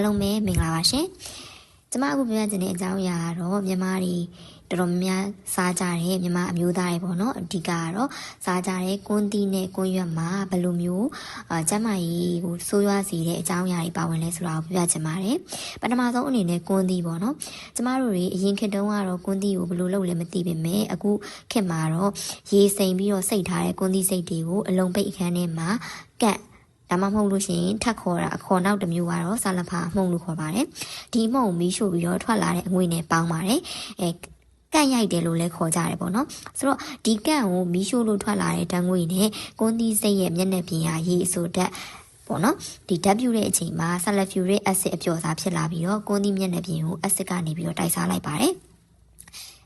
အားလုံးပဲမင်္ဂလာပါရှင်ကျမအခုပြောချင်တဲ့အကြောင်းအရာကတော့မြန်မာတွေတော်တော်များများစားကြတယ်မြန်မာအမျိုးသားတွေပေါ့နော်အဓိကကတော့စားကြတယ်ကွန်းတီးနဲ့ကွန်းရွက်မှာဘယ်လိုမျိုးအာကျမကြီးကိုဆိုးရွားစေတဲ့အကြောင်းအရာတွေပါဝင်လဲဆိုတာကိုပြောချင်ပါတယ်ပထမဆုံးအနေနဲ့ကွန်းတီးပေါ့နော်ကျမတို့တွေအရင်ခေတ်တုန်းကတော့ကွန်းတီးကိုဘယ်လိုလုပ်လဲမသိပေမဲ့အခုခေတ်မှာတော့ရေစိမ်ပြီးတော့စိတ်ထားတဲ့ကွန်းတီးစိတ်တွေကိုအလုံးပိတ်အခန်းထဲမှာကန့် ဒါမှမဟုတ်လို့ရှိရင်ထက်ခေါ်တာအခေါ်နောက်တစ်မျိုးကတော့ဆာလဖာမှုန့်လို့ခေါ်ပါတယ်ဒီမှုန့်မီးရှို့ပြီးတော့ထွက်လာတဲ့အငွေနဲ့ပေါင်းပါတယ်အဲကန့်ရိုက်တယ်လို့လည်းခေါ်ကြတယ်ပေါ့နော်ဆိုတော့ဒီကန့်ကိုမီးရှို့လို့ထွက်လာတဲ့ဓာတ်ငွေနဲ့ကွန်းသီးစိတ်ရဲ့မျက်နှာပြင်ဟာရေအဆိုဓာတ်ပေါ့နော်ဒီဓာတ်ပြုတဲ့အချိန်မှာ sulfuric acid အပျော်စားဖြစ်လာပြီးတော့ကွန်းသီးမျက်နှာပြင်ကို acid ကနေပြီးတော့တိုက်စားလိုက်ပါတယ်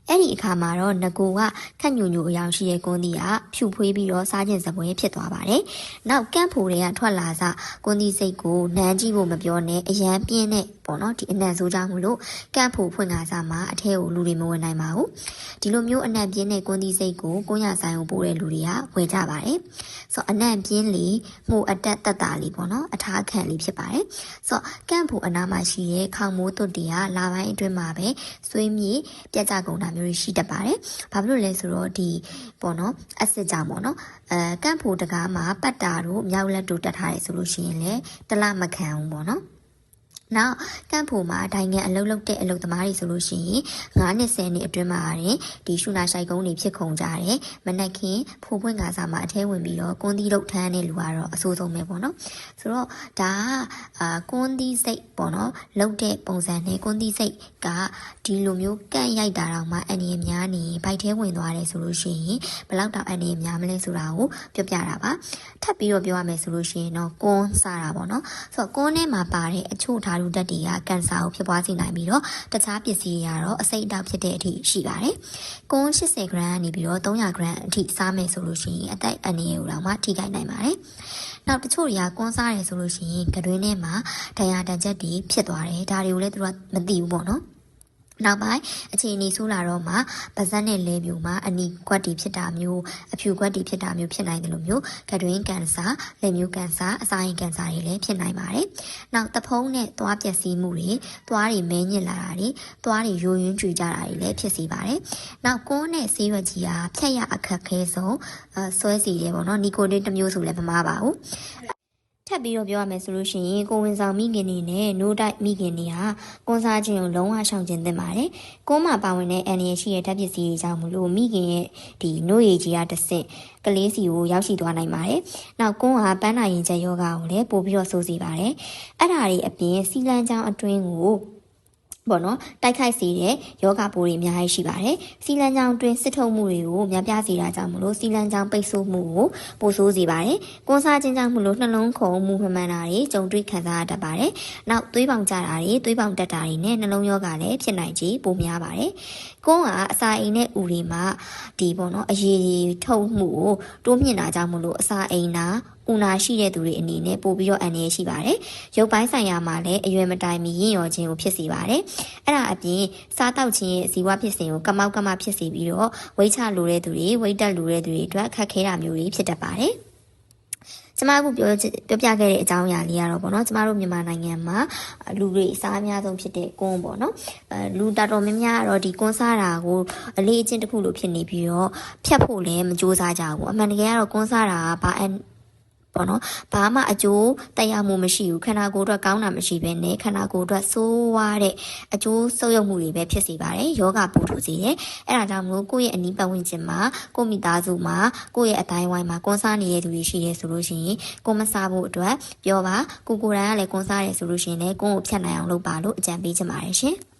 အဲ့ဒီအခါမှာတော့ငကိုကခက်ညူညူအယောင်ရှိတဲ့ကွန်းသီးကဖြူဖွေးပြီးတော့စားကျင်စပွဲဖြစ်သွားပါတယ်။နောက်ကန့်ဖိုတွေကထွက်လာစကွန်းသီးစိတ်ကိုနမ်းကြည့်ဖို့မပြောနဲ့အရန်ပြင်းတဲ့ ပေါ့နော်ဒီအနံ့ဆိုးကြောင့်မလို့ကန့်ဖိုဖွင့်ကားစားမှာအထဲကိုလူတွေမဝင်နိုင်ပါဘူး။ဒီလိုမျိုးအနံ့ပြင်းတဲ့ကွန်းသီးစိတ်ကိုကိုညာဆိုင်ကိုပို့တဲ့လူတွေကဝယ်ကြပါတယ်။ဆိုတော့အနံ့ပြင်းလေမှုအတက်တက်တာလေးပေါ့နော်အထားခံလေးဖြစ်ပါတယ်။ဆိုတော့ကန့်ဖိုအနားမှာရှိတဲ့ခေါင်မိုးသွတ်တွေကလာပိုင်းအတွင်းမှာပဲဆွေးမြေပြက်ကြကုန်တာမျိုးရှိတတ်ပါတယ်။ဘာဖြစ်လို့လဲဆိုတော့ဒီပေါ့နော်အက်ဆစ်ကြောင့်ပေါ့နော်အဲကန့်ဖို့တကားမှာပတ်တာတို့မြောက်လက်တို့တက်ထားရဆိုလို့ရှိရင်လည်းတလမခံဘူးပေါ့နော် နောက်ကန့်ဖို့မှာဒိုင်ငံအလုတ်လုတ်တဲ့အလုတ်သမားတွေဆိုလို့ရှိရင်9နှစ်10နှစ်အတွင်းမှာရင်ဒီရှုနာဆိုင်ကုန်းတွေဖြစ်ခုံကြတယ်မနက်ခင်းဖိုးပွင့်ကစားမှာအထဲဝင်ပြီးတော့ကွန်းသီးလုတ်ထမ်းတဲ့လူကတော့အဆိုးဆုံးပဲပေါ့နော်ဆိုတော့ဒါကအာကွန်းသီးစိတ်ပေါ့နော်လုတ်တဲ့ပုံစံနဲ့ကွန်းသီးစိတ်ကဒီလိုမျိုးကန့်ရိုက်တာတော့မှအန်ဒီရများနေဘိုက်ထဲဝင်သွားတယ်ဆိုလို့ရှိရင်ဘယ်လောက်တောင်အန်ဒီရများမလဲဆိုတာကိုပြောပြတာပါထပ်ပြီးတော့ပြောရမယ်ဆိုလို့ရှိရင်တော့ကွန်းစားတာပေါ့နော်ဆိုတော့ကွန်းထဲမှာပါတဲ့အချို့ဓာတ်ဓာတ်တွေကကန်ဆာကိုဖြစ်ပွားစေနိုင်ပြီးတော့တခြားပစ္စည်းတွေကတော့အစိတ်အတောက်ဖြစ်တဲ့အထိရှိပါတယ်။ကွန်း80 gram ကနေပြီးတော့300 gram အထိစားမယ်ဆိုလို့ရှိရင်အသက်အန္တရာယ်ကိုတော့မှထိခိုက်နိုင်ပါတယ်။နောက်တချို့တွေကကွန်းစားတယ်ဆိုလို့ရှိရင်ကတွင်းထဲမှာဒဏ်ရာတန်ချက်တွေဖြစ်သွားတယ်။ဒါတွေကိုလည်းသူကမသိဘူးပေါ့နော်။ နောက်ပိုင်းအခြေအနေဆိုးလာတော့မှဗဇက်နဲ့လဲပြူမှာအနီကွက်တီဖြစ်တာမျိုးအဖြူကွက်တီဖြစ်တာမျိုးဖြစ်နိုင်တယ်လို့မျိုးကတွင်းကန်ဆာလက်မျိုးကန်ဆာအစာရင်ကန်ဆာတွေလည်းဖြစ်နိုင်ပါတယ်။နောက်တဖုံးနဲ့သွားပျက်စီးမှုတွေသွားတွေမဲညစ်လာတာတွေသွားတွေယိုယွင်းကြွေကြတာတွေလည်းဖြစ်စေပါတယ်။နောက်ကွန်းနဲ့ဆေးရွက်ကြီးဟာဖြတ်ရအခက်ခဲဆုံးအဆွဲစီတယ်ပေါ့နော်နီကိုတင်တစ်မျိုးဆိုလည်းမမှားပါဘူးထ ပ်ပြီးတော့ပြောရမယ်ဆိုလို့ရှိရင်ကိုဝင်ဆောင်မိခင်တွေနဲ့နိုးတိုက်မိခင်တွေဟာကွန်စားခြင်းကိုလုံးဝရှောင်ကျဉ်သင့်ပါတယ်။ကိုမပါဝင်တဲ့အန်ရရှိတဲ့ဓာတ်ပစ္စည်းတွေကြောင့်မလို့မိခင်ရဲ့ဒီနို့ရည်ကြီးကတစ်ဆင့်ကလေးစီကိုရောက်ရှိသွားနိုင်ပါတယ်။နောက်ကွန်းဟာပန်းနာရင်ချက်ယောဂါကိုလည်းပို့ပြီးတော့ဆိုးစီပါတယ်။အဲ့ဒါတွေအပြင်စီလန်းချောင်းအတွင်းကို ပေါ့နော်တိုက်ခိုက်စေတဲ့ယောဂပိုးတွေအများကြီးရှိပါတယ်စီလန်ချောင်းတွင်စစ်ထုံမှုတွေကိုများပြားစေတာကြောင့်မလို့စီလန်ချောင်းပိတ်ဆို့မှုကိုပိုဆိုးစေပါတယ်ကွန်ဆာချင်းကြောင့်မလို့နှလုံးခုန်မှုမှန်မှန်တာတွေကြုံတွေ့ခံစားရတတ်ပါတယ်နောက်သွေးပေါင်ကျတာတွေသွေးပေါင်တက်တာတွေနဲ့နှလုံးယောဂလည်းဖြစ်နိုင်ခြေပိုများပါတယ်ကွန်းကအစာအိမ်နဲ့ဥတွေမှာဒီပေါ့နော်အရေးထုတ်မှုကိုတိုးမြင့်တာကြောင့်မလို့အစာအိမ်နာ ဦးနာရှိတဲ့သူတွေအနေနဲ့ပို့ပြီးတော့အန္တရာယ်ရှိပါတယ်။ရုပ်ပိုင်းဆိုင်ရာမှာလည်းအရွယ်မတိုင်မီရင့်ရော်ခြင်းကိုဖြစ်စေပါတယ်။အဲ့ဒါအပြင်စားတောက်ခြင်းရဲ့ဇီဝဖြစ်စဉ်ကိုကမောက်ကမဖြစ်စေပြီးတော့ဝိတ်ချလိုတဲ့သူတွေဝိတ်တက်လိုတဲ့သူတွေအတွက်ခက်ခဲတာမျိုးတွေဖြစ်တတ်ပါတယ်။ကျမအခုပြောပြောပြခဲ့တဲ့အကြောင်းအရာလေးကတော့ပေါ့နော်ကျမတို့မြန်မာနိုင်ငံမှာလူတွေအစားအများဆုံးဖြစ်တဲ့ကွန်းပေါ့နော်အဲလူတော်တော်များများကတော့ဒီကွန်းစားတာကိုအလေးအကျင့်တစ်ခုလိုဖြစ်နေပြီးတော့ဖြတ်ဖို့လည်းမကြိုးစားကြဘူးအမှန်တကယ်ကတော့ကွန်းစားတာကဘာ ပေါ့နော်ဘာမှအကျိုးတရားမှုမရှိဘူးခန္ဓာကိုယ်အတွက်ကောင်းတာမရှိဘဲနဲ့ခန္ဓာကိုယ်အတွက်ဆိုးဝါးတဲ့အကျိုးဆုပ်ယုပ်မှုတွေပဲဖြစ်စေပါတယ်ယောဂပူထူစေတယ်အဲ့ဒါကြောင့်မလို့ကိုယ့်ရဲ့အနီးပတ်ဝန်းကျင်မှာကိုယ့်မိသားစုမှာကိုယ့်ရဲ့အတိုင်းဝိုင်းမှာကွန်ဆာနေတဲ့သူတွေရှိတယ်ဆိုလို့ရှိရင်ကိုမစားဖို့အတွက်ပြောပါကိုကိုယ်တိုင်ကလည်းကွန်ဆာတယ်ဆိုလို့ရှိရင်လည်းကိုယ့်ကိုဖြတ်နိုင်အောင်လုပ်ပါလို့အကြံပေးချင်ပါတယ်ရှင်